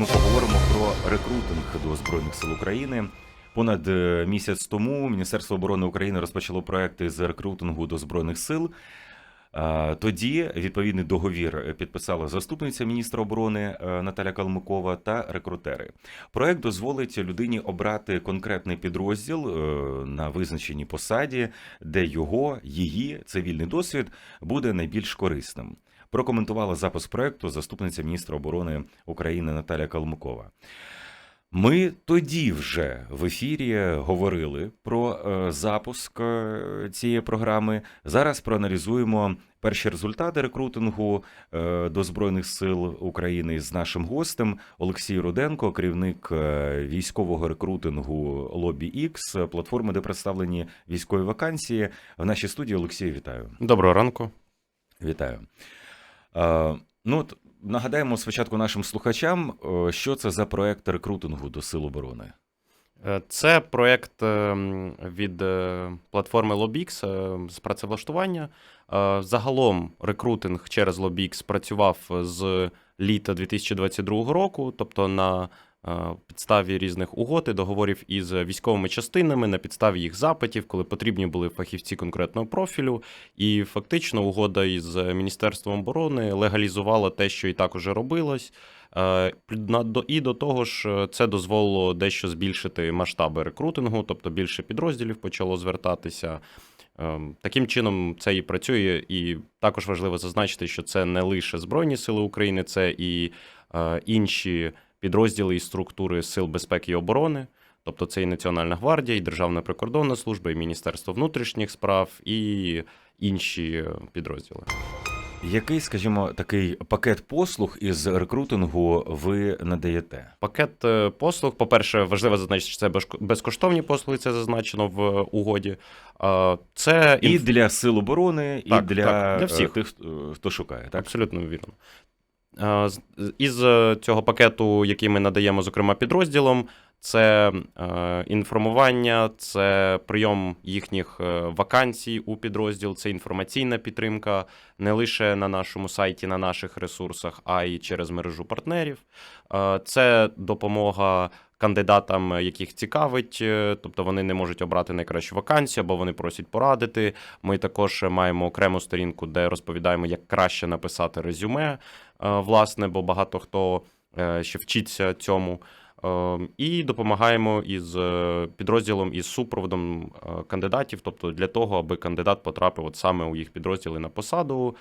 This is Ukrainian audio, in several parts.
ми поговоримо про рекрутинг до Збройних сил України. Понад е, місяць тому Міністерство оборони України розпочало проекти з рекрутингу до Збройних сил. Тоді відповідний договір підписала заступниця міністра оборони е, Наталя Калмикова та рекрутери. Проект дозволить людині обрати конкретний підрозділ е, на визначеній посаді, де його її цивільний досвід буде найбільш корисним. Прокоментувала запис проекту заступниця міністра оборони України Наталя Калмикова. Ми тоді вже в ефірі говорили про е, запуск е, цієї програми. Зараз проаналізуємо перші результати рекрутингу е, до Збройних сил України з нашим гостем Олексій Руденко, керівник військового рекрутингу Lobby X, платформи, де представлені військові вакансії. В нашій студії Олексій, вітаю. Доброго ранку. Вітаю. Е, ну, от, нагадаємо спочатку нашим слухачам, е, що це за проект рекрутингу до Сил оборони. Е, Це проєкт е, від платформи Lobix з працевлаштування. Загалом рекрутинг через Lobix працював з літа 2022 року, тобто на підставі різних угод і договорів із військовими частинами, на підставі їх запитів, коли потрібні були фахівці конкретного профілю. І фактично угода із Міністерством оборони легалізувала те, що і так уже робилось. Е, І до того ж, е, це дозволило дещо збільшити масштаби рекрутингу, тобто більше підрозділів почало звертатися. Ем, Таким чином це і працює, і також важливо зазначити, що це не лише Збройні Сили України, це і е, інші підрозділи і структури Сил безпеки і оборони. Тобто це і Національна гвардія, і Державна прикордонна служба, і Міністерство внутрішніх справ, і інші підрозділи. Який, скажімо, такий пакет послуг із рекрутингу ви надаєте? Пакет е, послуг, по-перше, важливо зазначити, що це безкоштовні послуги, це зазначено в угоді. Е, Це І для сил оборони, і для, так, для всіх. тих, е, хто шукає, так? Абсолютно вірно. Е, Із е, цього пакету, який ми надаємо, зокрема, підрозділам, це е, інформування, це прийом їхніх е, вакансій у підрозділ, це інформаційна підтримка не лише на нашому сайті, на наших ресурсах, а й через мережу партнерів. Е, Це допомога кандидатам, яких цікавить, е, тобто вони не можуть обрати найкращу вакансію, або вони просять порадити. Ми також маємо окрему сторінку, де розповідаємо, як краще написати резюме, е, власне, бо багато хто е, ще вчиться цьому. Е, І допомагаємо із е, підрозділом із супроводом е, кандидатів, тобто для того, аби кандидат потрапив от саме у їх підрозділи на посаду.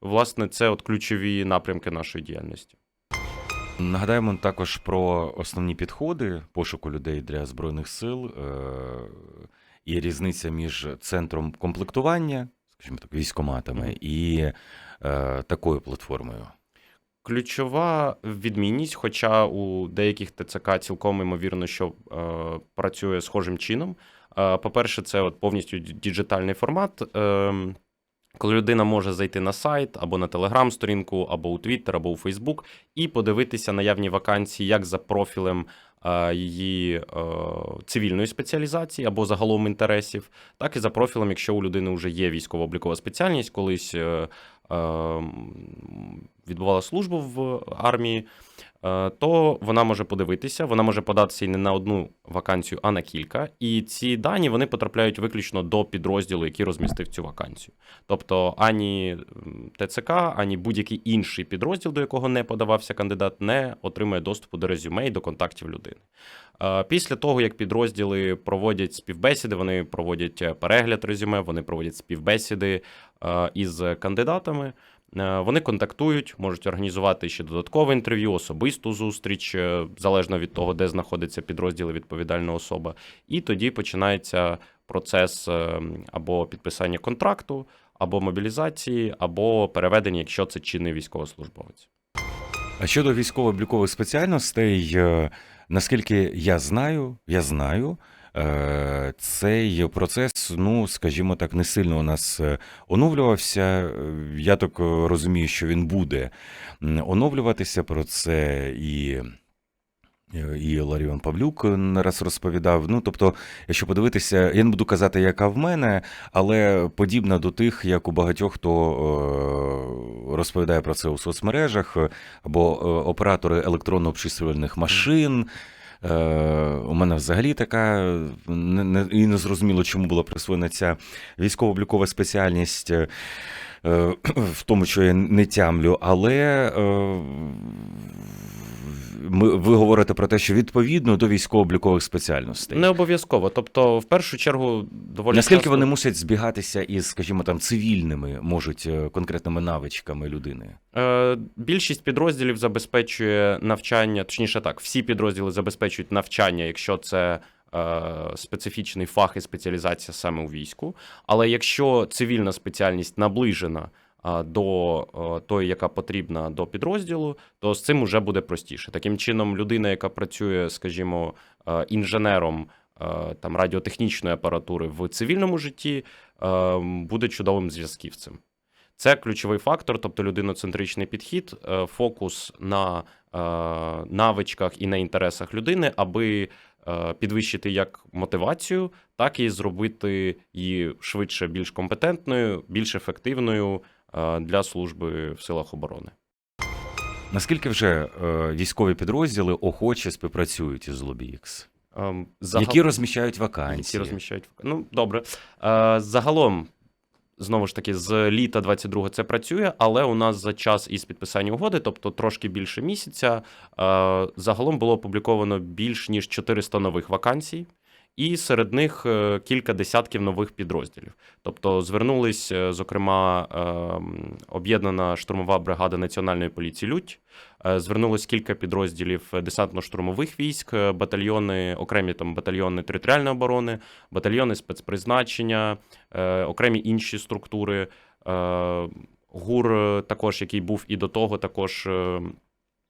Власне, це от ключові напрямки нашої діяльності. Нагадаємо також про основні підходи пошуку людей для збройних сил е, і різниця між центром комплектування, скажімо так, військоматами, і такою платформою. Ключова відмінність, хоча у деяких ТЦК цілком ймовірно, що е, працює схожим чином. Е, по-перше, це от повністю діджитальний формат. Е, коли людина може зайти на сайт або на телеграм-сторінку, або у Твіттер, або у Фейсбук, і подивитися наявні вакансії як за профілем е, її е, цивільної спеціалізації або загалом інтересів, так і за профілем, якщо у людини вже є військово-облікова спеціальність, колись е, відбувала службу в армії, е, то вона може подивитися, вона може податися і не на одну вакансію, а на кілька. І ці дані вони потрапляють виключно до підрозділу, який розмістив цю вакансію. Тобто ані ТЦК, ані будь-який інший підрозділ, до якого не подавався кандидат, не отримує доступу до резюме і до контактів людини. Е, Після того, як підрозділи проводять співбесіди, вони проводять е, перегляд резюме, вони проводять співбесіди із кандидатами. Е, Вони контактують, можуть організувати ще додаткове інтерв'ю, особисту зустріч, е, залежно від того, де знаходиться підрозділ відповідальна особа. І тоді починається процес е, або підписання контракту, або мобілізації, або переведення, якщо це чинний військовослужбовець. А щодо військово-облікових спеціальностей, е, наскільки я знаю, я знаю, е, цей процес, ну скажімо так, не сильно у нас е, оновлювався. Е, Я так е, розумію, що він буде оновлюватися. Про це і Е, І Ларіон Павлюк не раз розповідав. Ну, тобто, якщо подивитися, я не буду казати, яка в мене, але подібна до тих, як у багатьох, хто е, розповідає про це у соцмережах, е, або е, оператори електронно-обчислювальних машин. Е, У мене взагалі така не, не, і не зрозуміло, чому була присвоєна ця військово-облікова спеціальність. е, е, В тому, що я не тямлю, але е, ми, ви говорите про те, що відповідно до військово-облікових спеціальностей. Не обов'язково. Тобто, в першу чергу, доволі Наскільки часто... вони мусять збігатися із, скажімо, там цивільними, можуть е, конкретними навичками людини? Е, Більшість підрозділів забезпечує навчання, точніше так, всі підрозділи забезпечують навчання, якщо це е, специфічний фах і спеціалізація саме у війську. Але якщо цивільна спеціальність наближена до тої, яка потрібна до підрозділу, то з цим уже буде простіше. Таким чином, людина, яка працює, скажімо, інженером. Там радіотехнічної апаратури в цивільному житті буде чудовим зв'язківцем. Це ключовий фактор, тобто людиноцентричний підхід, е, фокус на е, навичках і на інтересах людини, аби е, підвищити як мотивацію, так і зробити її швидше більш компетентною, більш ефективною для служби в силах оборони. Наскільки вже е, військові підрозділи охоче співпрацюють із LobbyX? Ем, загал- Які розміщають вакансії? які розміщають. Ну, добре. Е, загалом, знову ж таки, з літа 22 це працює, але у нас за час із підписання угоди, тобто трошки більше місяця, е, загалом було опубліковано більш ніж 400 нових вакансій. І серед них е, кілька десятків нових підрозділів. Тобто звернулись, е, зокрема, ем, об'єднана штурмова бригада Національної поліції Лють. Е, Звернулось кілька підрозділів десантно-штурмових військ, батальйони, окремі там батальйони територіальної оборони, батальйони спецпризначення, окремі інші структури. ГУР, також який був і до того, також е,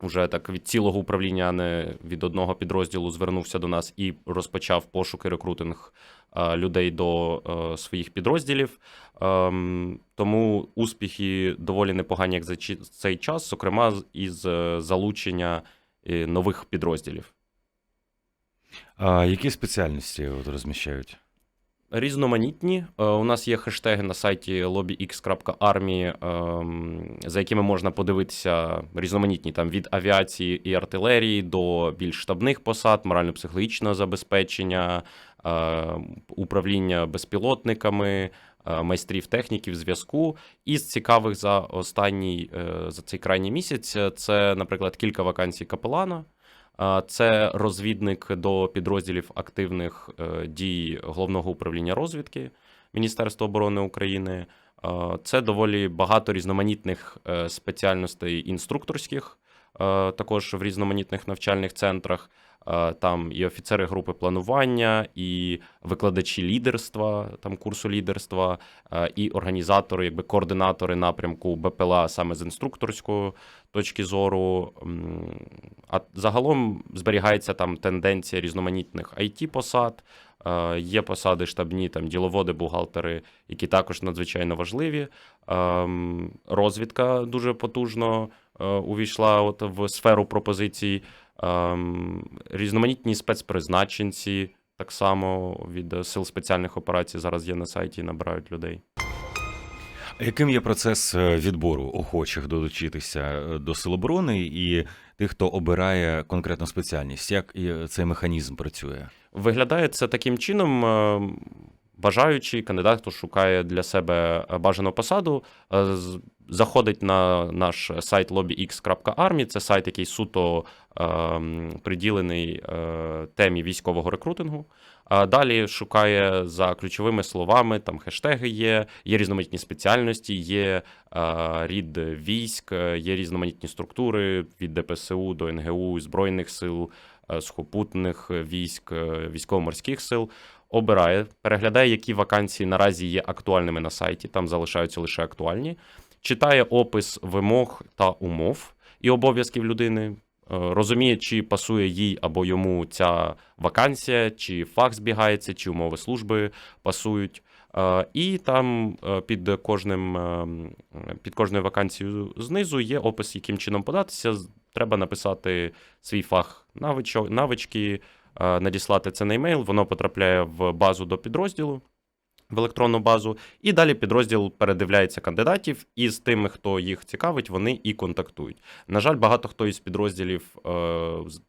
вже так від цілого управління, а не від одного підрозділу, звернувся до нас і розпочав пошук і рекрутинг е, людей до е, своїх підрозділів. Ем, Тому успіхи доволі непогані, як за цей час, зокрема із е, залучення нових підрозділів. А які спеціальності от розміщають? Різноманітні. Е, У нас є хештеги на сайті lobbyx.army, ем, за якими можна подивитися різноманітні там від авіації і артилерії до більш штабних посад, морально-психологічного забезпечення, е, управління безпілотниками, е, майстрів техніків зв'язку. Із цікавих за останній за цей крайній місяць це, наприклад, кілька вакансій капелана. Це розвідник до підрозділів активних е, дій головного управління розвідки Міністерства оборони України. Це доволі багато різноманітних е, спеціальностей інструкторських, е, також в різноманітних навчальних центрах. Там і офіцери групи планування, і викладачі лідерства, там курсу лідерства, і організатори, якби координатори напрямку БПЛА саме з інструкторської точки зору. А загалом зберігається там тенденція різноманітних it посад. Е, Є посади штабні, там діловоди, бухгалтери, які також надзвичайно важливі. Ем, Розвідка дуже потужно е, увійшла от в сферу пропозицій. Ем, Різноманітні спецпризначенці так само від сил спеціальних операцій зараз є на сайті і набирають людей. Яким є процес е, відбору охочих долучитися е, до Сил оборони і тих, хто обирає конкретну спеціальність? Як цей механізм працює? Виглядає це таким чином. е, Бажаючий кандидат, хто шукає для себе е, бажану посаду, е, заходить на наш сайт lobbyx.army. Це сайт, який суто е, приділений е, темі військового рекрутингу. А далі шукає за ключовими словами, там хештеги є, є різноманітні спеціальності, є е, рід військ, є різноманітні структури від ДПСУ до НГУ, Збройних сил, е, сухопутних військ, е, військово-морських сил. Обирає, переглядає, які вакансії наразі є актуальними на сайті, там залишаються лише актуальні, читає опис вимог та умов і обов'язків людини, розуміє, чи пасує їй або йому ця вакансія, чи фах збігається, чи умови служби пасують. Е, І там е, під кожним е, під кожною вакансією знизу є опис, яким чином податися. Треба написати свій фах навички, е, надіслати це на емейл, воно потрапляє в базу до підрозділу. В електронну базу, і далі підрозділ передивляється кандидатів, і з тими, хто їх цікавить, вони і контактують. На жаль, багато хто із підрозділів е,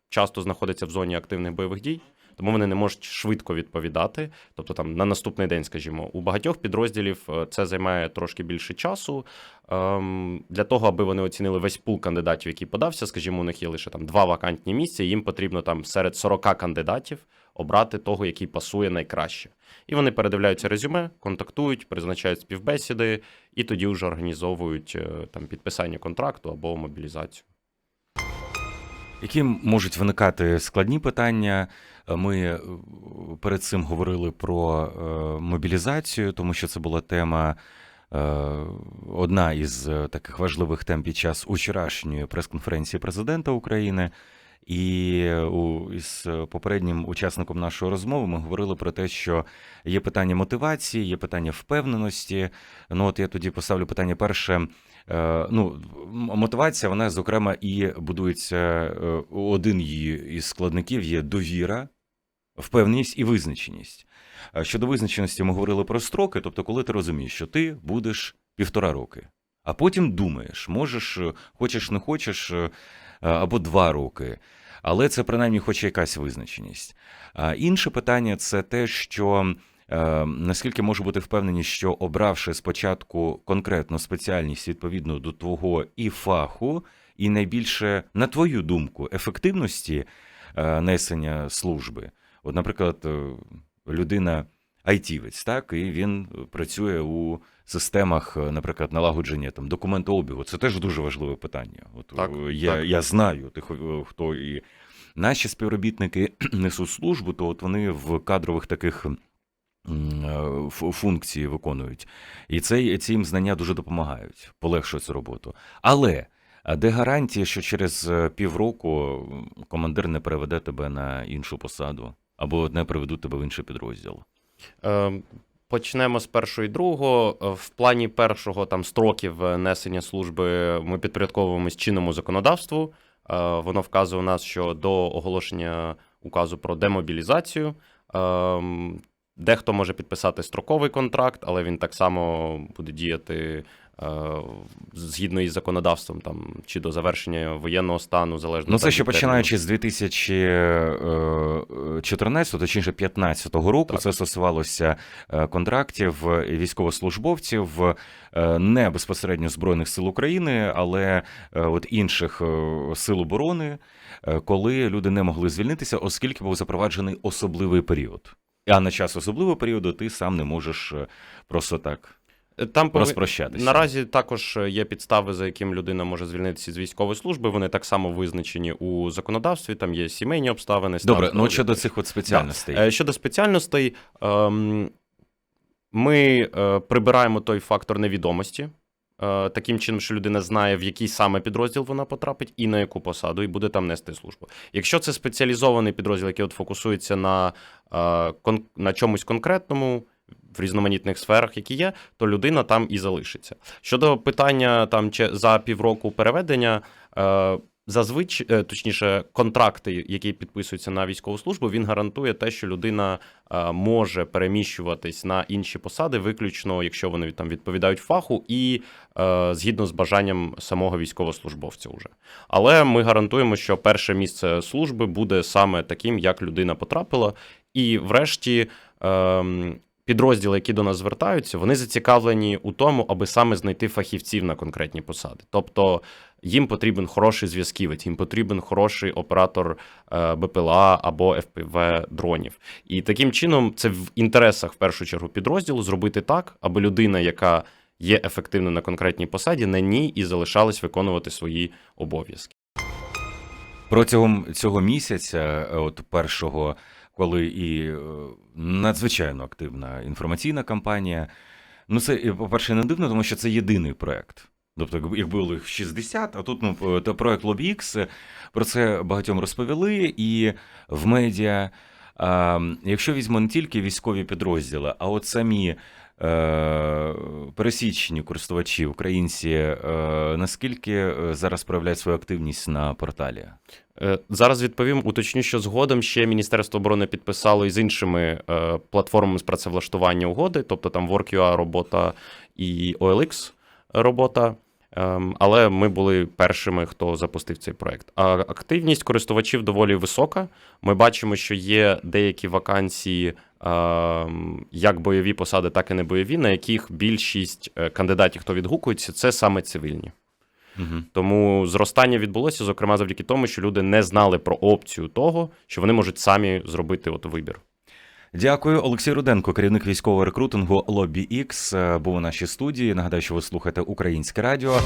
часто знаходиться в зоні активних бойових дій, тому вони не можуть швидко відповідати. Тобто там на наступний день, скажімо, у багатьох підрозділів е, це займає трошки більше часу. Ем, для того, аби вони оцінили весь пул кандидатів, який подався, скажімо, у них є лише там два вакантні місця, їм потрібно там серед 40 кандидатів обрати того, який пасує найкраще. І вони передивляються резюме, контактують, призначають співбесіди, і тоді вже організовують е, там підписання контракту або мобілізацію. Які можуть виникати складні питання? Ми е, перед цим говорили про е, мобілізацію, тому що це була тема. Одна із таких важливих тем під час вчорашньої прес-конференції президента України. І у, із попереднім учасником нашої розмови ми говорили про те, що є питання мотивації, є питання впевненості. Ну, от я тоді поставлю питання перше. Е, ну, мотивація, вона, зокрема, і будується е, один її із складників є довіра, впевненість і визначеність. Е, Щодо визначеності, ми говорили про строки, тобто, коли ти розумієш, що ти будеш півтора роки, а потім думаєш, можеш, е, хочеш, не хочеш, е, або два роки. Але це принаймні хоч якась визначеність. А інше питання це те, що е, наскільки можу бути впевнені, що обравши спочатку конкретну спеціальність відповідно до твого і фаху, і найбільше, на твою думку, ефективності е, несення служби. От, наприклад, е, людина айтівець, так, і він працює у системах, е, наприклад, налагодження там документообігу. Це теж дуже важливе питання. От Так, е, я, так. я знаю тих, е, хто і наші співробітники несуть службу, то от вони в кадрових таких е, функції виконують. І це, ці їм знання дуже допомагають, полегшують цю роботу. Але де гарантія, що через е, півроку командир не переведе тебе на іншу посаду або не приведуть тебе в інший підрозділ? Е, Почнемо з першого і другого. В плані першого там строків е, несення служби ми підпорядковуємось чинному законодавству. Е, Воно вказує у нас, що до оголошення указу про демобілізацію. ем, Дехто може підписати строковий контракт, але він так само буде діяти згідно із законодавством, там чи до завершення воєнного стану, залежно Ну, це ще починаючи з 2014, точніше 2015 року, Так. це стосувалося е, контрактів е, військовослужбовців е, не безпосередньо Збройних сил України, але е, от інших е, сил оборони, е, коли люди не могли звільнитися, оскільки був запроваджений особливий період. А на час особливого періоду ти сам не можеш е, просто так Там розпрощатися. Наразі також є підстави, за яким людина може звільнитися з військової служби. Вони так само визначені у законодавстві. Там є сімейні обставини. Добре, ну щодо цих от спеціальностей. Е, Щодо спеціальностей, ем, ми е, прибираємо той фактор невідомості. е, Таким чином, що людина знає, в який саме підрозділ вона потрапить і на яку посаду, і буде там нести службу. Якщо це спеціалізований підрозділ, який от фокусується на, на чомусь конкретному, в різноманітних сферах, які є, то людина там і залишиться. Щодо питання там чи за півроку переведення, е, зазвичай, е, точніше, контракти, які підписуються на військову службу, він гарантує те, що людина е, може переміщуватись на інші посади, виключно, якщо вони там відповідають фаху, і е, згідно з бажанням самого військовослужбовця. Уже. Але ми гарантуємо, що перше місце служби буде саме таким, як людина потрапила. І врешті. Підрозділи, які до нас звертаються, вони зацікавлені у тому, аби саме знайти фахівців на конкретні посади. Тобто їм потрібен хороший зв'язківець, їм потрібен хороший оператор е, БПЛА або ФПВ дронів. І таким чином це в інтересах в першу чергу підрозділу зробити так, аби людина, яка є ефективна на конкретній посаді, на ній і залишалась виконувати свої обов'язки. Протягом цього місяця, е, от першого, коли і е, надзвичайно активна інформаційна кампанія. Ну, це, е, по-перше, не дивно, тому що це єдиний проект. Тобто, як було їх 60, а тут ну, е, то проект LobbyX, про це багатьом розповіли, і в медіа. Якщо візьмемо не тільки військові підрозділи, а от самі е, пересічні користувачі, українці, е, наскільки е, зараз проявляють свою активність на порталі? Е, Зараз відповім, уточню, що згодом ще Міністерство оборони підписало із іншими е, платформами з працевлаштування угоди, тобто там WorkUA робота і OLX робота. Ем, Але ми були першими, хто запустив цей проект. А активність користувачів доволі висока. Ми бачимо, що є деякі вакансії, як бойові посади, так і не бойові, на яких більшість е, кандидатів, хто відгукується, це саме цивільні. Угу. Тому зростання відбулося, зокрема, завдяки тому, що люди не знали про опцію того, що вони можуть самі зробити от вибір. Дякую, Олексій Руденко, керівник військового рекрутингу X, е, був у нашій студії. Нагадаю, що ви слухаєте Українське радіо.